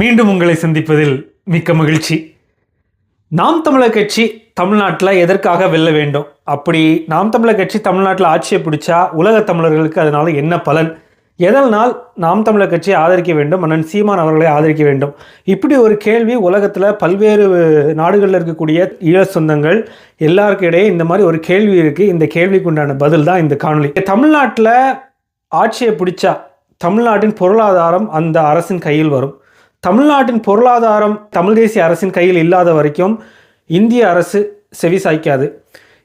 மீண்டும் உங்களை சந்திப்பதில் மிக்க மகிழ்ச்சி. நாம் தமிழர் கட்சி தமிழ்நாட்டில் எதற்காக வெல்ல வேண்டும்? அப்படி நாம் தமிழர் கட்சி தமிழ்நாட்டில் ஆட்சியை பிடிச்சா உலக தமிழர்களுக்கு அதனால் என்ன பலன்? எதனால் நாம் தமிழர் கட்சியை ஆதரிக்க வேண்டும்? அண்ணன் சீமான் அவர்களை ஆதரிக்க வேண்டும்? இப்படி ஒரு கேள்வி உலகத்தில் பல்வேறு நாடுகளில் இருக்கக்கூடிய ஈழ சொந்தங்கள் எல்லாருக்கும் இடையே இந்த மாதிரி ஒரு கேள்வி இருக்குது இந்த கேள்விக்கு உண்டான பதில் தான் இந்த காணொளி. தமிழ்நாட்டில் ஆட்சியை பிடிச்சா தமிழ்நாட்டின் பொருளாதாரம் அந்த அரசின் கையில் வரும். தமிழ்நாட்டின் பொருளாதாரம் தமிழ் தேசிய அரசின் கையில் இல்லாத வரைக்கும் இந்திய அரசு செவி சாய்க்காது.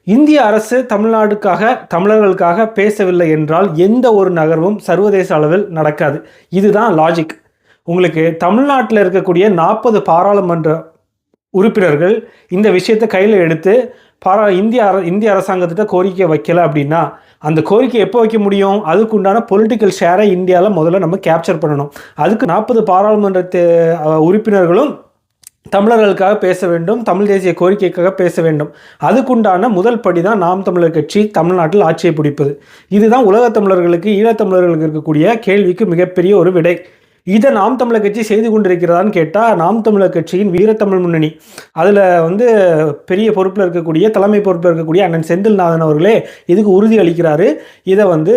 இந்திய அரசு தமிழ்நாடுக்காக தமிழர்களுக்காக பேசவில்லை என்றால் எந்த ஒரு நகர்வும் சர்வதேச அளவில் நடக்காது. இதுதான் லாஜிக் உங்களுக்கு தமிழ்நாட்டில் இருக்கக்கூடிய நாற்பது பாராளுமன்ற உறுப்பினர்கள் இந்த விஷயத்தை கையில் எடுத்து பாரா இந்திய அர இந்திய அரசாங்கத்திட்ட கோரிக்கை வைக்கல அப்படின்னா அந்த கோரிக்கை எப்போ வைக்க முடியும்? அதுக்கு உண்டான பொலிட்டிக்கல் ஷேரை இந்தியாவில் முதல்ல நம்ம கேப்சர் பண்ணணும். அதுக்கு நாற்பது பாராளுமன்ற தே- உறுப்பினர்களும் தமிழர்களுக்காக பேச வேண்டும் தமிழ் தேசிய கோரிக்கைக்காக பேச வேண்டும். அதுக்குண்டான முதல் படி தான் நாம் தமிழர் கட்சி தமிழ்நாட்டில் ஆட்சியை பிடிப்பது. இதுதான் உலகத் தமிழர்களுக்கு ஈழத்தமிழர்களுக்கு இருக்கக்கூடிய கேள்விக்கு மிகப்பெரிய ஒரு விடை. இதை நாம் தமிழர் கட்சி செய்து கொண்டிருக்கிறதான்னு கேட்டால் நாம் தமிழர் கட்சியின் வீரத்தமிழ் முன்னணி. அதில் வந்து பெரிய பொறுப்பில் இருக்கக்கூடிய தலைமை பொறுப்பில் இருக்கக்கூடிய அண்ணன் செந்தில்நாதன் அவர்களே இதுக்கு உறுதி அளிக்கிறாரு இதை வந்து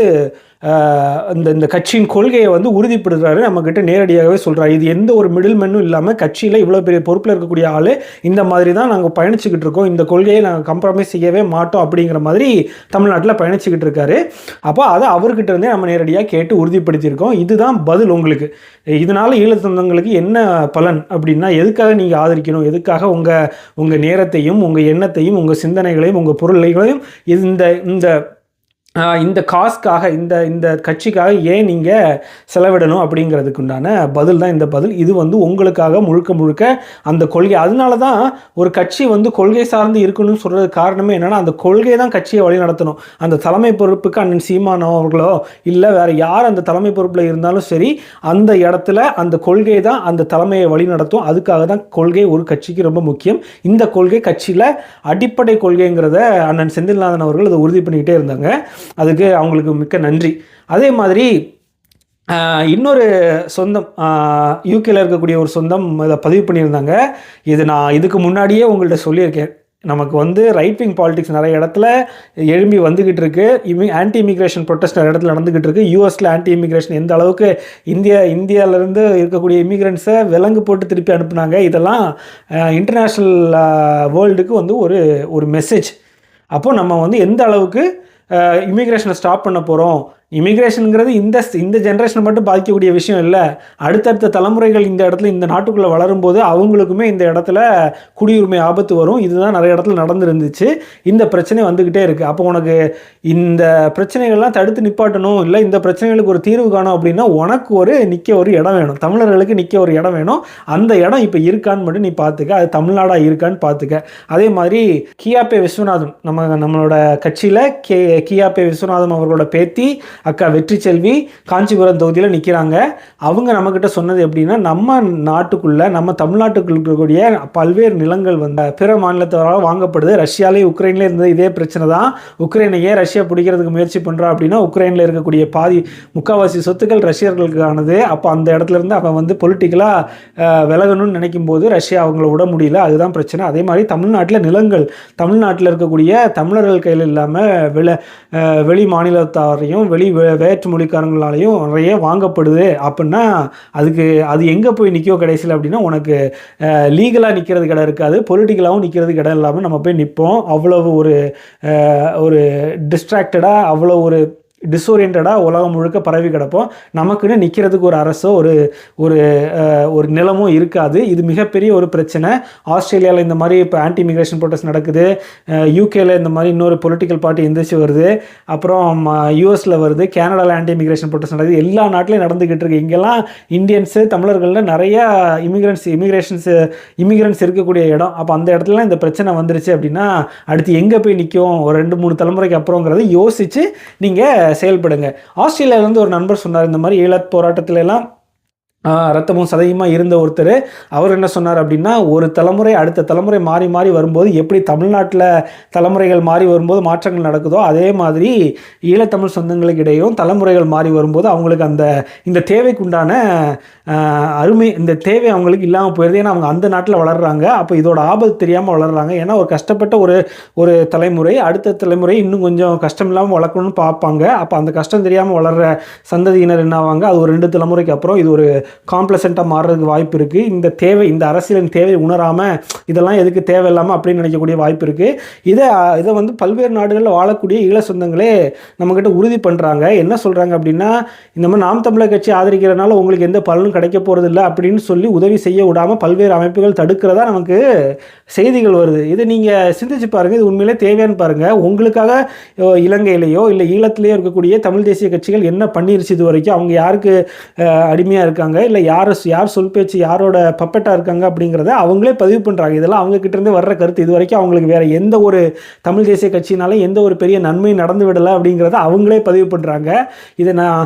இந்த இந்த கட்சியின் கொள்கையை வந்து உறுதிப்படுத்துறாரு. நம்மக்கிட்ட நேரடியாகவே சொல்கிறாரு இது எந்த ஒரு மிடில் மென்னும் இல்லாமல் கட்சியில் இவ்வளோ பெரிய பொறுப்பில் இருக்கக்கூடிய ஆள் இந்த மாதிரி தான் நாங்கள் பயணிச்சுக்கிட்டு இருக்கோம். இந்த கொள்கையை நாங்கள் கம்ப்ரமைஸ் செய்யவே மாட்டோம் அப்படிங்கிற மாதிரி தமிழ்நாட்டில் பயணிச்சுக்கிட்டு இருக்காரு. அப்போ அதை அவர்கிட்ட இருந்தே நம்ம நேரடியாக கேட்டு உறுதிப்படுத்தியிருக்கோம். இதுதான் பதில் உங்களுக்கு. இதனால் ஈழத்தந்தங்களுக்கு என்ன பலன் அப்படின்னா எதுக்காக நீங்கள் ஆதரிக்கணும்? எதுக்காக உங்கள் உங்கள் நேரத்தையும் உங்கள் எண்ணத்தையும் உங்கள் சிந்தனைகளையும் உங்கள் பொருளைகளையும் இந்த இந்த இந்த காஸ்க்காக இந்த இந்த கட்சிக்காக ஏன் நீங்கள் செலவிடணும் அப்படிங்கிறதுக்கு உண்டான பதில் தான் இந்த பதில். இது வந்து உங்களுக்காக முழுக்க முழுக்க அந்த கொள்கை. அதனால தான் ஒரு கட்சி வந்து கொள்கை சார்ந்து இருக்கணும்னு சொல்கிறது காரணமே என்னென்னா அந்த கொள்கை தான் கட்சியை வழி நடத்தணும். அந்த தலைமை பொறுப்புக்கு அண்ணன் சீமானோ அவர்களோ இல்லை வேறு யார் அந்த தலைமை பொறுப்பில் இருந்தாலும் சரி அந்த இடத்துல அந்த கொள்கை தான் அந்த தலைமையை வழி நடத்தும். அதுக்காக தான் கொள்கை ஒரு கட்சிக்கு ரொம்ப முக்கியம். இந்த கொள்கை கட்சியில் அடிப்படை கொள்கைங்கிறத அண்ணன் செந்தில்நாதன் அவர்கள் அதை உறுதி பண்ணிக்கிட்டே இருந்தாங்க. அதுக்கு அவங்களுக்கு மிக்க நன்றி. அதே மாதிரி இன்னொரு சொந்தம் யூகேல இருக்கக்கூடிய ஒரு சொந்தம் இதை பதிவு பண்ணியிருந்தாங்க. இது நான் இதுக்கு முன்னாடியே உங்கள்கிட்ட சொல்லியிருக்கேன். நமக்கு வந்து ரைட் விங் பாலிடிக்ஸ் நிறைய இடத்துல எழும்பி வந்துக்கிட்டு இருக்கு. இமி ஆன்டி இமிக்ரேஷன் ப்ரொட்டஸ்ட் நிறைய இடத்துல நடந்துக்கிட்டு இருக்கு. யூஎஸில் ஆன்டி இமிக்ரேஷன் எந்த அளவுக்கு இந்தியா இந்தியாவிலேருந்து இருக்கக்கூடிய இமிக்ரெண்ட்ஸை விலங்கு போட்டு திருப்பி அனுப்புனாங்க. இதெல்லாம் இன்டர்நேஷ்னல் வேர்ல்டுக்கு வந்து ஒரு ஒரு மெசேஜ் அப்போது நம்ம வந்து எந்த அளவுக்கு இமிக்ரேஷனை ஸ்டாப் பண்ண போகிறோம் இமிக்ரேஷனுங்கிறது இந்த இந்த ஜென்ரேஷனை மட்டும் பாதிக்கக்கூடிய விஷயம் இல்லை. அடுத்தடுத்த தலைமுறைகள் இந்த இடத்துல இந்த நாட்டுக்குள்ளே வளரும்போது அவங்களுக்குமே இந்த இடத்துல குடியுரிமை ஆபத்து வரும். இதுதான் நிறைய இடத்துல நடந்துருந்துச்சு. இந்த பிரச்சனை வந்துக்கிட்டே இருக்குது அப்போ உனக்கு இந்த பிரச்சனைகள்லாம் தடுத்து நிப்பாட்டணும் இல்லை இந்த பிரச்சனைகளுக்கு ஒரு தீர்வு காணும் அப்படின்னா உனக்கு ஒரு நிற்க ஒரு இடம் வேணும். தமிழர்களுக்கு நிற்க ஒரு இடம் வேணும். அந்த இடம் இப்போ இருக்கான்னு மட்டும் நீ பார்த்துக்க அது தமிழ்நாடாக இருக்கான்னு பார்த்துக்க அதே மாதிரி கியாபே விஸ்வநாதன் நம்ம நம்மளோட கட்சியில் கே கியாபே விஸ்வநாதன் அவர்களோட பேத்தி அக்கா வெற்றி செல்வி காஞ்சிபுரம் தொகுதியில் நிற்கிறாங்க அவங்க நம்மக்கிட்ட சொன்னது எப்படின்னா நம்ம நாட்டுக்குள்ளே நம்ம தமிழ்நாட்டுக்குள்ள இருக்கக்கூடிய பல்வேறு நிலங்கள் வந்து பிற மாநிலத்தவரால் வாங்கப்படுது. ரஷ்யாலே உக்ரைன்லேயே இருந்தது இதே பிரச்சனை தான். உக்ரைனையே ரஷ்யா பிடிக்கிறதுக்கு முயற்சி பண்ணுறா அப்படின்னா உக்ரைனில் இருக்கக்கூடிய பாதி முக்கால்வாசி சொத்துக்கள் ரஷ்யர்களுக்கானது. அப்போ அந்த இடத்துல இருந்து அவன் வந்து பொலிட்டிக்கலாக விலகணும்னு நினைக்கும் போது ரஷ்யா அவங்கள விட முடியல. அதுதான் பிரச்சனை. அதே மாதிரி தமிழ்நாட்டில் நிலங்கள் தமிழ்நாட்டில் இருக்கக்கூடிய தமிழர்கள் கையில் இல்லாமல் வெளி வெளி மாநிலத்தாரையும் வெளி வே- வேற்றுமொழிக்காரங்களாலையும் நிறைய வாங்கப்படுது அப்படின்னா அதுக்கு அது எங்கே போய் நிற்கோ கடைசியில் அப்படின்னா உனக்கு லீகலாக நிற்கிறது இடம் இருக்காது. பொலிட்டிக்கலாகவும் நிற்கிறது இடம் இல்லாமல் நம்ம போய் நிற்போம் அவ்வளவு ஒரு ஒரு டிஸ்ட்ராக்டடாக அவ்வளோ ஒரு டிஸ்ஓரியன்டாக உலகம் முழுக்க பரவி கிடப்போம். நமக்குன்னு நிற்கிறதுக்கு ஒரு அரசோ ஒரு ஒரு ஒரு நிலமும் இருக்காது. இது மிகப்பெரிய ஒரு பிரச்சனை. ஆஸ்திரேலியாவில் இந்த மாதிரி இப்போ ஆன்டி இமிகிரேஷன் ப்ரொட்டஸ்ட் நடக்குது யூகேல இந்த மாதிரி இன்னொரு பொலிட்டிக்கல் பார்ட்டி எந்திரிச்சு வருது. அப்புறம் யூஎஸில் வருது. கனடாவில் ஆன்டி இமிக்ரேஷன் ப்ரொட்டஸ்ட் நடக்குது. எல்லா நாட்டிலையும் நடந்துக்கிட்டு இருக்கு. இங்கெல்லாம் இந்தியன்ஸு தமிழர்களில் நிறையா இமிகிரன்ஸ் இமிகிரேஷன்ஸ் இமிகிரன்ஸ் இருக்கக்கூடிய இடம். அப்போ அந்த இடத்துலலாம் இந்த பிரச்சனை வந்துருச்சு அப்படின்னா அடுத்து எங்கே போய் நிற்கும் ஒரு ரெண்டு மூணு தலைமுறைக்கு அப்புறங்கிறத யோசித்து நீங்கள் செயல்படுங்க. ஆஸ்திரேலியாவிலேருந்து ஒரு நண்பர் சொன்னார் இந்த மாதிரி ஈழத் போராட்டத்திலலாம் ரத்தமும் சதையுமா இருந்த ஒருத்தர் அவர் என்ன சொன்னார் அப்படின்னா ஒரு தலைமுறை அடுத்த தலைமுறை மாறி மாறி வரும்போது எப்படி தமிழ்நாட்டில் தலைமுறைகள் மாறி வரும்போது மாற்றங்கள் நடக்குதோ அதே மாதிரி ஈழத்தமிழ் சொந்தங்களுக்கு இடையும் தலைமுறைகள் மாறி வரும்போது அவங்களுக்கு அந்த இந்த தேவைக்குண்டான உண்டான அருமை இந்த தேவை அவங்களுக்கு இல்லாமல் போயிடுது ஏன்னா அவங்க அந்த நாட்டில் வளர்கிறாங்க அப்போ இதோட ஆபத்து தெரியாமல் வளர்கிறாங்க ஏன்னா ஒரு கஷ்டப்பட்ட ஒரு ஒரு தலைமுறை அடுத்த தலைமுறை இன்னும் கொஞ்சம் கஷ்டம் இல்லாமல் வளர்க்கணும்னு பார்ப்பாங்க. அப்போ அந்த கஷ்டம் தெரியாமல் வளர்கிற சந்ததியினர் என்ன ஆவாங்க? அது ஒரு ரெண்டு தலைமுறைக்கு அப்புறம் இது ஒரு காம்ப்ளசண்ட்டாக மாறுறதுக்கு வாய்ப்பு இருக்குது இந்த தேவை இந்த அரசியலின் தேவை உணராமல் இதெல்லாம் எதுக்கு தேவையில்லாமல் அப்படின்னு நினைக்கக்கூடிய வாய்ப்பு இருக்குது இதை இதை வந்து பல்வேறு நாடுகளில் வாழக்கூடிய ஈழ சொந்தங்களே நம்மக்கிட்ட உறுதி பண்ணுறாங்க என்ன சொல்கிறாங்க அப்படின்னா இந்த மாதிரி நாம் தமிழர் கட்சி ஆதரிக்கிறதுனால உங்களுக்கு எந்த பலனும் கிடைக்க போகிறது இல்லை அப்படின்னு சொல்லி உதவி செய்ய விடாமல் பல்வேறு அமைப்புகள் தடுக்கிறதா நமக்கு செய்திகள் வருது. இதை நீங்கள் சிந்திச்சு பாருங்கள் இது உண்மையிலே தேவையான்னு பாருங்கள் உங்களுக்காக இலங்கையிலேயோ இல்லை ஈழத்திலேயோ இருக்கக்கூடிய தமிழ் தேசிய கட்சிகள் என்ன பண்ணிருச்சு இது வரைக்கும்? அவங்க யாருக்கு அடிமையாக இருக்காங்க? இல்லை யார் யார் சொல் பேச்சு யாரோட பப்பெட்டாக இருக்காங்க அப்படிங்கிறத அவங்களே பதிவு பண்ணுறாங்க இதெல்லாம் அவங்கக்கிட்டேருந்து வர்ற கருத்து. இது வரைக்கும் அவங்களுக்கு வேறு எந்த ஒரு தமிழ் தேசிய கட்சினாலும் எந்த ஒரு பெரிய நன்மையும் நடந்து விடலை அப்படிங்கிறத அவங்களே பதிவு பண்ணுறாங்க இதை நான்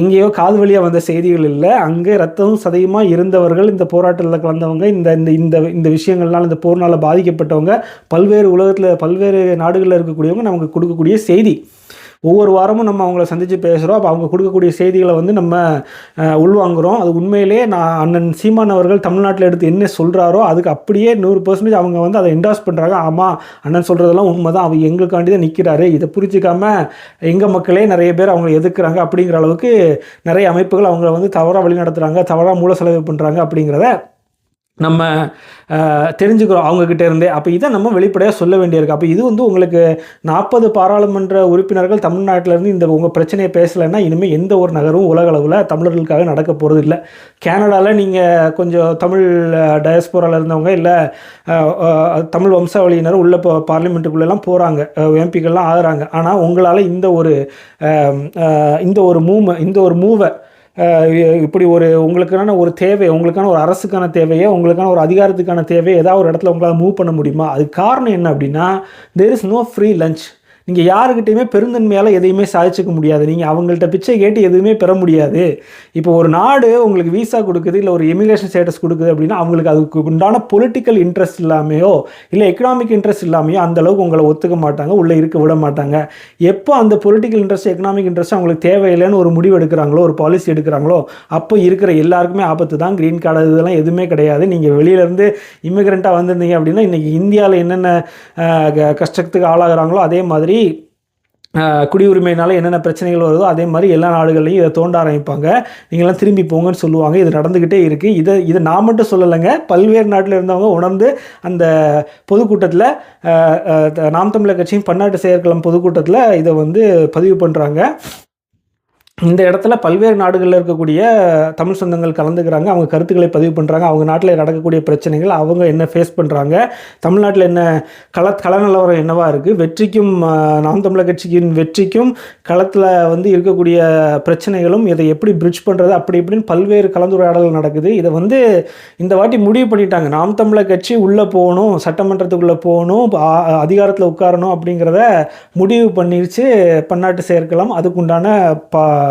எங்கேயோ காது வழியாக வந்த செய்திகள் இல்லை. அங்கே ரத்தமும் சதையுமாக இருந்தவர்கள் இந்த போராட்டத்தில் கலந்தவங்க இந்த இந்த இந்த இந்த விஷயங்கள்னால இந்த போர்னால் பாதிக்கப்பட்டவங்க பல்வேறு உலகத்தில் பல்வேறு நாடுகளில் இருக்கக்கூடியவங்க நமக்கு கொடுக்கக்கூடிய செய்தி. ஒவ்வொரு வாரமும் நம்ம அவங்கள சந்தித்து பேசுகிறோம் அப்போ அவங்க கொடுக்கக்கூடிய செய்திகளை வந்து நம்ம உள்வாங்குகிறோம் அது உண்மையிலேயே நான் அண்ணன் சீமான் அவர்கள் தமிழ்நாட்டில் எடுத்து என்ன சொல்கிறாரோ அதுக்கு அப்படியே நூறு பர்சன்டேஜ் அவங்க வந்து அதை என்டாஸ் பண்ணுறாங்க ஆமாம் அண்ணன் சொல்கிறதெல்லாம் உண்மை தான் அவங்க எங்களுக்காண்டி தான் நிற்கிறாரு இதை புரிஞ்சிக்காம எங்கள் மக்களே நிறைய பேர் அவங்களை எதிர்க்கிறாங்க அப்படிங்கிற அளவுக்கு நிறைய அமைப்புகள் அவங்கள வந்து தவறாக வழி நடத்துகிறாங்க தவறாக மூல செலவு பண்ணுறாங்க அப்படிங்கிறத நம்ம தெரிஞ்சுக்கிறோம் அவங்கக்கிட்ட இருந்தே. அப்போ இதை நம்ம வெளிப்படையாக சொல்ல வேண்டியிருக்கு. அப்போ இது வந்து உங்களுக்கு நாற்பது பாராளுமன்ற உறுப்பினர்கள் தமிழ்நாட்டிலேருந்து இந்த உங்கள் பிரச்சனையை பேசலைன்னா இனிமேல் எந்த ஒரு நகரும் உலக அளவில் தமிழர்களுக்காக நடக்க போகிறது இல்லை கேனடாவில் நீங்கள் கொஞ்சம் தமிழ் டயஸ்போராவில் இருந்தவங்க இல்லை தமிழ் வம்சாவளியினர் உள்ள இப்போ பார்லிமெண்ட்டுக்குள்ளெல்லாம் போகிறாங்க எம்பிக்கள்லாம் ஆகுறாங்க. ஆனால் உங்களால் இந்த ஒரு இந்த ஒரு மூவ் இந்த ஒரு மூவை இப்படி ஒரு உங்களுக்கான ஒரு தேவை உங்களுக்கான ஒரு அரசுக்கான தேவையை உங்களுக்கான ஒரு அதிகாரத்துக்கான தேவையை ஏதாவது ஒரு இடத்துல உங்களால் மூவ் பண்ண முடியுமா? அதுக்கு காரணம் என்ன அப்படின்னா there is no free lunch நீங்கள் யாருக்கிட்டையுமே பெருந்தன்மையால் எதையுமே சாதிச்சுக்க முடியாது. நீங்கள் அவங்கள்ட்ட பிச்சை கேட்டு எதுவுமே பெற முடியாது. இப்போ ஒரு நாடு உங்களுக்கு வீசா கொடுக்குது இல்லை ஒரு இமிகிரேஷன் ஸ்டேட்டஸ் கொடுக்குது அப்படின்னா அவங்களுக்கு அதுக்கு உண்டான பொலிட்டிக்கல் இன்ட்ரெஸ்ட் இல்லாமையோ இல்லை எக்கனாமிக் இன்ட்ரெஸ்ட் இல்லாமையோ அந்தளவுக்கு உங்களை ஒத்துக்க மாட்டாங்க உள்ளே இருக்க விட மாட்டாங்க. எப்போ அந்த பொலிட்டிக்கல் இன்ட்ரெஸ்ட் எக்கனாமிக் இன்ட்ரெஸ்ட் அவங்களுக்கு தேவையில்லைன்னு ஒரு முடிவு எடுக்கிறாங்களோ ஒரு பாலிசி எடுக்கிறாங்களோ அப்போ இருக்கிற எல்லாருக்குமே ஆபத்து தான். க்ரீன் கார்டு இதெல்லாம் எதுவுமே கிடையாது. நீங்கள் வெளியிலேருந்து இமிகிரண்ட்டாக வந்திருந்தீங்க அப்படின்னா இன்றைக்கி இந்தியாவில் என்னென்ன க- கஷ்டத்துக்கு ஆளாகிறாங்களோ அதே மாதிரி மாதிரி குடியுரிமையினால என்னென்ன பிரச்சனைகள் வருதோ அதே மாதிரி எல்லா நாடுகள்லையும் இதை தோண்ட ஆரம்பிப்பாங்க. நீங்களாம் திரும்பி போங்கன்னு சொல்லுவாங்க. இது நடந்துக்கிட்டே இருக்குது இதை இதை நான் மட்டும் சொல்லலைங்க. பல்வேறு நாட்டில் இருந்தவங்க உணர்ந்து அந்த பொதுக்கூட்டத்தில் நாம் தமிழர் கட்சியின் பன்னாட்டு செயற்களம் பொதுக்கூட்டத்தில் இதை வந்து பதிவு பண்ணுறாங்க இந்த இடத்துல பல்வேறு நாடுகளில் இருக்கக்கூடிய தமிழ் சொந்தங்கள் கலந்துக்கிறாங்க அவங்க கருத்துக்களை பதிவு பண்ணுறாங்க அவங்க நாட்டில் நடக்கக்கூடிய பிரச்சனைகள் அவங்க என்ன ஃபேஸ் பண்ணுறாங்க தமிழ்நாட்டில் என்ன கள கள என்னவாக இருக்குது வெற்றிக்கும் நாம் தமிழர் கட்சியின் வெற்றிக்கும் களத்தில் வந்து இருக்கக்கூடிய பிரச்சனைகளும் இதை எப்படி பிரிட்ஜ் பண்ணுறது அப்படி இப்படின்னு பல்வேறு கலந்துரையாடல்கள் நடக்குது. இதை வந்து இந்த வாட்டி முடிவு பண்ணிட்டாங்க. நாம் தமிழர் கட்சி உள்ளே போகணும் சட்டமன்றத்துக்குள்ளே போகணும் அதிகாரத்தில் உட்காரணும் அப்படிங்கிறத முடிவு பண்ணிடுச்சு பன்னாட்டு சேர்க்கலாம். அதுக்குண்டான பா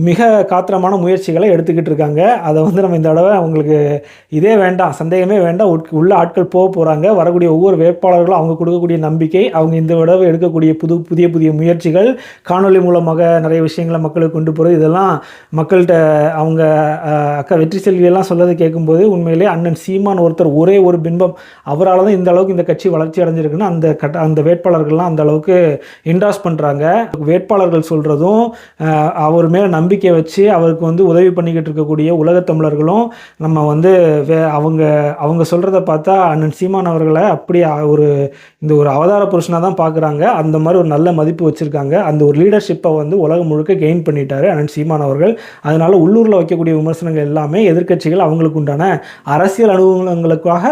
மிக காத்திரமான முயற்சிகளை எடுத்துக்கிட்டு இருக்காங்க. அதை வந்து நம்ம இந்த தடவை அவங்களுக்கு இதே வேண்டாம் சந்தேகமே வேண்டாம். உட்- உள்ள ஆட்கள் போக போகிறாங்க வரக்கூடிய ஒவ்வொரு வேட்பாளர்களும் அவங்க கொடுக்கக்கூடிய நம்பிக்கை அவங்க இந்த தடவை எடுக்கக்கூடிய புது புதிய புதிய முயற்சிகள் காணொளி மூலமாக நிறைய விஷயங்களை மக்களுக்கு கொண்டு போகிறது இதெல்லாம் மக்கள்கிட்ட அவங்க அக்கா வெற்றி செல்வியெல்லாம் சொல்லதை கேட்கும்போது உண்மையிலே அண்ணன் சீமான் ஒருத்தர் ஒரே ஒரு பின்பம். அவரால் தான் இந்த அளவுக்கு இந்த கட்சி வளர்ச்சி அடைஞ்சிருக்குன்னு அந்த கட்ட அந்த வேட்பாளர்கள்லாம் அந்த அளவுக்கு இன்டாஸ் பண்ணுறாங்க வேட்பாளர்கள் சொல்கிறதும் அவர் மேலே நம்பிக்கை வச்சு அவருக்கு வந்து உதவி பண்ணிக்கிட்டு இருக்கக்கூடிய உலகத் தமிழர்களும் நம்ம வந்து வே அவங்க அவங்க சொல்கிறத பார்த்தா அண்ணன் சீமான் அவர்களை அப்படி ஒரு இந்த ஒரு அவதார புருஷனாக தான் பார்க்குறாங்க. அந்த மாதிரி ஒரு நல்ல மதிப்பு வச்சுருக்காங்க. அந்த ஒரு லீடர்ஷிப்பை வந்து உலகம் முழுக்க கெயின் பண்ணிட்டாரு அண்ணன் சீமான் அவர்கள். அதனால் உள்ளூரில் வைக்கக்கூடிய விமர்சனங்கள் எல்லாமே எதிர்க்கட்சிகள் அவங்களுக்கு உண்டான அரசியல் அனுபவங்களுக்காக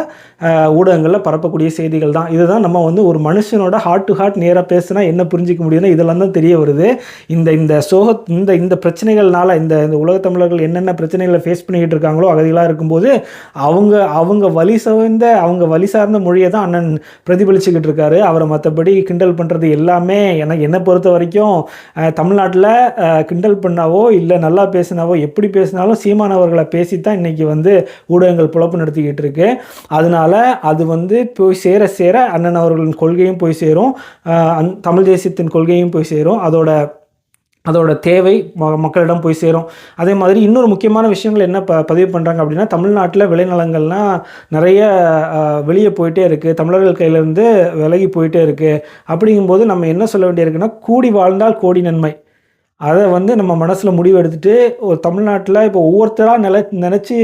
ஊடகங்களில் பரப்பக்கூடிய செய்திகள் தான். இதுதான் நம்ம வந்து ஒரு மனுஷனோட ஹார்ட் டு ஹார்ட் நேராக பேசினா என்ன புரிஞ்சிக்க முடியும்னா இதெல்லாம் தான் தெரிய வருது. இந்த இந்த சோக இந்த இந்த பிரச்சனை பிரச்சனைகள்னால இந்த இந்த உலகத் தமிழர்கள் என்னென்ன பிரச்சனைகளை ஃபேஸ் பண்ணிக்கிட்டு இருக்காங்களோ அகதிகளாக இருக்கும்போது அவங்க அவங்க வழி சார்ந்த அவங்க வழி சார்ந்த மொழியை தான் அண்ணன் பிரதிபலிச்சுக்கிட்டு இருக்காரு. அவரை மற்றபடி கிண்டல் பண்ணுறது எல்லாமே எனக்கு என்னை பொறுத்த வரைக்கும் தமிழ்நாட்டில் கிண்டல் பண்ணாவோ இல்லை நல்லா பேசினாவோ எப்படி பேசினாலும் சீமானவர்களை பேசி தான் இன்றைக்கி வந்து ஊடகங்கள் புழப்பு நடத்திக்கிட்டு இருக்கு. அதனால அது வந்து போய் சேர சேர அண்ணன் அவர்களின் கொள்கையும் போய் சேரும். அந் தமிழ் தேசியத்தின் கொள்கையும் போய் சேரும். அதோட அதோட தேவை ம மக்களிடம் போய் சேரும். அதே மாதிரி இன்னொரு முக்கியமான விஷயங்கள் என்ன ப பதிவு பண்ணுறாங்க அப்படின்னா தமிழ்நாட்டில் விளைநிலங்கள்லாம் நிறைய வெளியே போயிட்டே இருக்குது தமிழர்கள் கையிலேருந்து விலகி போயிட்டே இருக்குது அப்படிங்கும்போது நம்ம என்ன சொல்ல வேண்டியிருக்குன்னா கூடி வாழ்ந்தால் கோடி நன்மை. அதை வந்து நம்ம மனசில் முடிவு எடுத்துகிட்டு ஒரு தமிழ்நாட்டில் இப்போ ஒவ்வொருத்தராக நில நினச்சி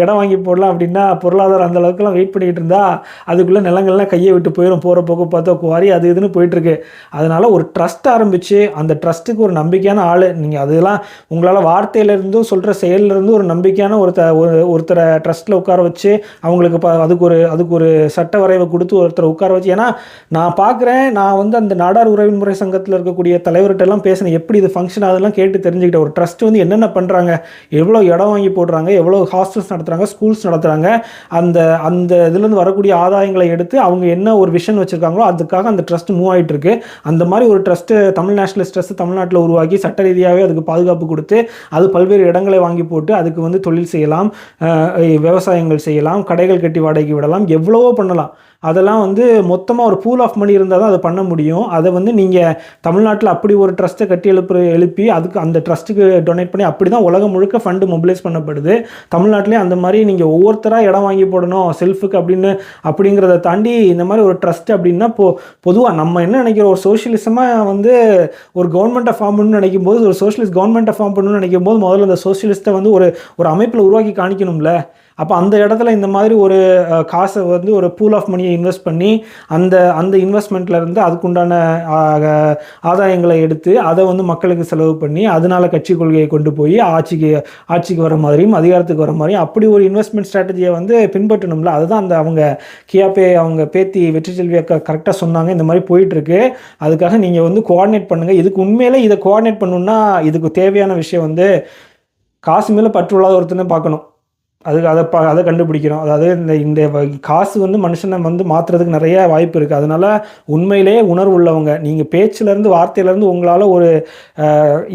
இடம் வாங்கி போடலாம் அப்படின்னா பொருளாதாரம் அந்த அளவுக்குலாம் வெயிட் பண்ணிக்கிட்டு இருந்தால் அதுக்குள்ளே நிலங்கள்லாம் கையை விட்டு போயிடும் போகிற போக்கு பார்த்தா குவாரி அது இதுன்னு போயிட்டுருக்கு. அதனால் ஒரு ட்ரஸ்ட் ஆரம்பித்து அந்த ட்ரஸ்ட்டுக்கு ஒரு நம்பிக்கையான ஆள். நீங்கள் அதெல்லாம் உங்களால் வார்த்தையிலேருந்தும் சொல்கிற செயல்லேருந்து ஒரு நம்பிக்கையான ஒருத்த ஒரு ஒருத்தரை ட்ரஸ்ட்டில் உட்கார வச்சு அவங்களுக்கு ப அதுக்கு ஒரு அதுக்கு ஒரு சட்ட வரைவை கொடுத்து ஒருத்தரை உட்கார வச்சு ஏன்னா நான் பார்க்குறேன் நான் வந்து அந்த நாடார் உறவின் முறை சங்கத்தில் இருக்கக்கூடிய தலைவர்கிட்ட எல்லாம் பேசினேன். எப்படி இது ஃபங்க்ஷன் ஃபங்க்ஷன் அதெல்லாம் கேட்டு தெரிஞ்சுக்கிட்ட ஒரு ட்ரஸ்ட் வந்து என்னென்ன பண்ணுறாங்க எவ்வளோ இடம் வாங்கி போடுறாங்க எவ்வளோ ஹாஸ்டல்ஸ் நடத்துகிறாங்க ஸ்கூல்ஸ் நடத்துகிறாங்க அந்த அந்த இதுலேருந்து வரக்கூடிய ஆதாயங்களை எடுத்து அவங்க என்ன ஒரு விஷன் வச்சுருக்காங்களோ அதுக்காக அந்த ட்ரஸ்ட் மூவ் ஆகிட்டு இருக்கு அந்த மாதிரி ஒரு ட்ரஸ்ட்டு தமிழ் நேஷனலிஸ்ட் ட்ரஸ்ட் தமிழ்நாட்டில் உருவாக்கி சட்ட ரீதியாகவே அதுக்கு பாதுகாப்பு கொடுத்து அது பல்வேறு இடங்களை வாங்கி போட்டு அதுக்கு வந்து தொழில் செய்யலாம் விவசாயங்கள் செய்யலாம் கடைகள் கட்டி வாடகைக்கு விடலாம் எவ்வளவோ பண்ணலாம். அதெல்லாம் வந்து மொத்தமாக ஒரு பூல் ஆஃப் மணி இருந்தால் தான் அதை பண்ண முடியும். அதை வந்து நீங்கள் தமிழ்நாட்டில் அப்படி ஒரு ட்ரஸ்ட்டை கட்டி எழுப்பு எழுப்பி அதுக்கு அந்த ட்ரஸ்ட்டுக்கு டொனேட் பண்ணி அப்படி தான் உலகம் முழுக்க ஃபண்டு மொபிலைஸ் பண்ணப்படுது. தமிழ்நாட்டிலே அந்த மாதிரி நீங்கள் ஒவ்வொருத்தராக இடம் வாங்கி போடணும் செல்ஃபுக்கு அப்படின்னு அப்படிங்கிறத தாண்டி இந்த மாதிரி ஒரு ட்ரஸ்ட் அப்படின்னா போ பொதுவாக நம்ம என்ன நினைக்கிறோம்? ஒரு சோஷியலிசமாக வந்து ஒரு கவர்மெண்ட்டை ஃபார்ம் பண்ணணும்னு நினைக்கும் போது ஒரு சோஷியலிஸ்ட் கவர்மெண்ட்டை ஃபார்ம் பண்ணணும்னு நினைக்கும் போது முதல்ல அந்த சோஷியலிஸ்ட்டை வந்து ஒரு ஒரு அமைப்பில் உருவாக்கி காணிக்கணும்ல. அப்போ அந்த இடத்துல இந்த மாதிரி ஒரு காசை வந்து ஒரு பூல் ஆஃப் மணியை இன்வெஸ்ட் பண்ணி அந்த அந்த இன்வெஸ்ட்மெண்ட்லேருந்து அதுக்குண்டான ஆதாயங்களை எடுத்து அதை வந்து மக்களுக்கு செலவு பண்ணி அதனால் கட்சி கொள்கையை கொண்டு போய் ஆட்சிக்கு ஆட்சிக்கு வர மாதிரியும் அதிகாரத்துக்கு வர மாதிரியும் அப்படி ஒரு இன்வெஸ்ட்மெண்ட் ஸ்ட்ராட்டஜியை வந்து பின்பற்றணும்ல. அதுதான் அந்த அவங்க கியாபே அவங்க பேத்தி வெற்றி செல்வி அக்கா கரெக்டாக சொன்னாங்க. இந்த மாதிரி போயிட்டுருக்கு. அதுக்காக நீங்கள் வந்து கோஆர்டினேட் பண்ணுங்கள் இதுக்கு உண்மையிலே இதை கோஆர்டினேட் பண்ணணுன்னா இதுக்கு தேவையான விஷயம் வந்து காசு மேலே பற்று இல்லாத ஒருத்தனை பார்க்கணும். அது அதை பா அதை கண்டுபிடிக்கிறோம். அதாவது இந்த இந்த காசு வந்து மனுஷனை வந்து மாற்றுறதுக்கு நிறைய வாய்ப்பு இருக்குது அதனால் உண்மையிலே உணர்வு உள்ளவங்க நீங்கள் பேச்சுலேருந்து வார்த்தையிலேருந்து உங்களால் ஒரு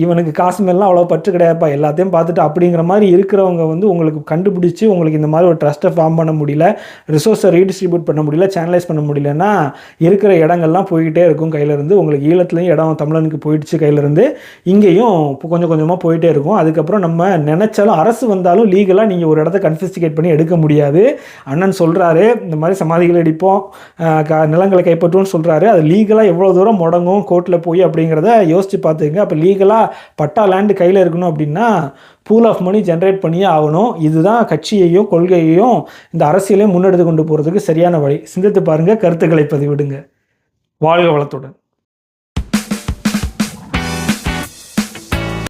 இவனுக்கு காசு மேலாம் அவ்வளோ பற்று கிடையாதுப்பா எல்லாத்தையும் பார்த்துட்டு அப்படிங்கிற மாதிரி இருக்கிறவங்க வந்து உங்களுக்கு கண்டுபிடிச்சி உங்களுக்கு இந்த மாதிரி ஒரு ட்ரஸ்ட்டை ஃபார்ம் பண்ண முடியல ரிசோர்ஸை ரீடிஸ்ட்ரிபியூட் பண்ண முடியல சேனலைஸ் பண்ண முடியலன்னா இருக்கிற இடங்கள்லாம் போய்கிட்டே இருக்கும் கையிலேருந்து. உங்களுக்கு ஈழத்துலேயும் இடம் தமிழனுக்கு போயிடுச்சு கையிலேருந்து. இங்கேயும் கொஞ்சம் கொஞ்சமாக போயிட்டே இருக்கும். அதுக்கப்புறம் நம்ம நினச்சாலும் அரசு வந்தாலும் லீகலாக நீங்கள் ஒரு இடத்த கன்ஃபிஸ்டிகேட் பண்ணி எடுக்க முடியாது. அண்ணன் சொல்கிறாரு இந்த மாதிரி சமாதிகள் அடிப்போம் க- நிலங்களை கைப்பற்றுவோம்னு சொல்கிறாரு அது லீகலாக எவ்வளோ தூரம் முடங்கும் கோர்ட்டில் போய் அப்படிங்கிறத யோசித்து பார்த்துங்க அப்போ லீகலாக பட்டா லேண்டு கையில் இருக்கணும் அப்படின்னா பூல் ஆஃப் மணி ஜென்ரேட் பண்ணியே ஆகணும். இதுதான் கட்சியையும் கொள்கையையும் இந்த அரசியலையும் முன்னெடுத்து கொண்டு போகிறதுக்கு சரியான வழி. சிந்தித்து பாருங்கள் கருத்துக்களை பதிவிடுங்க. வாழ்க வளத்துடன்.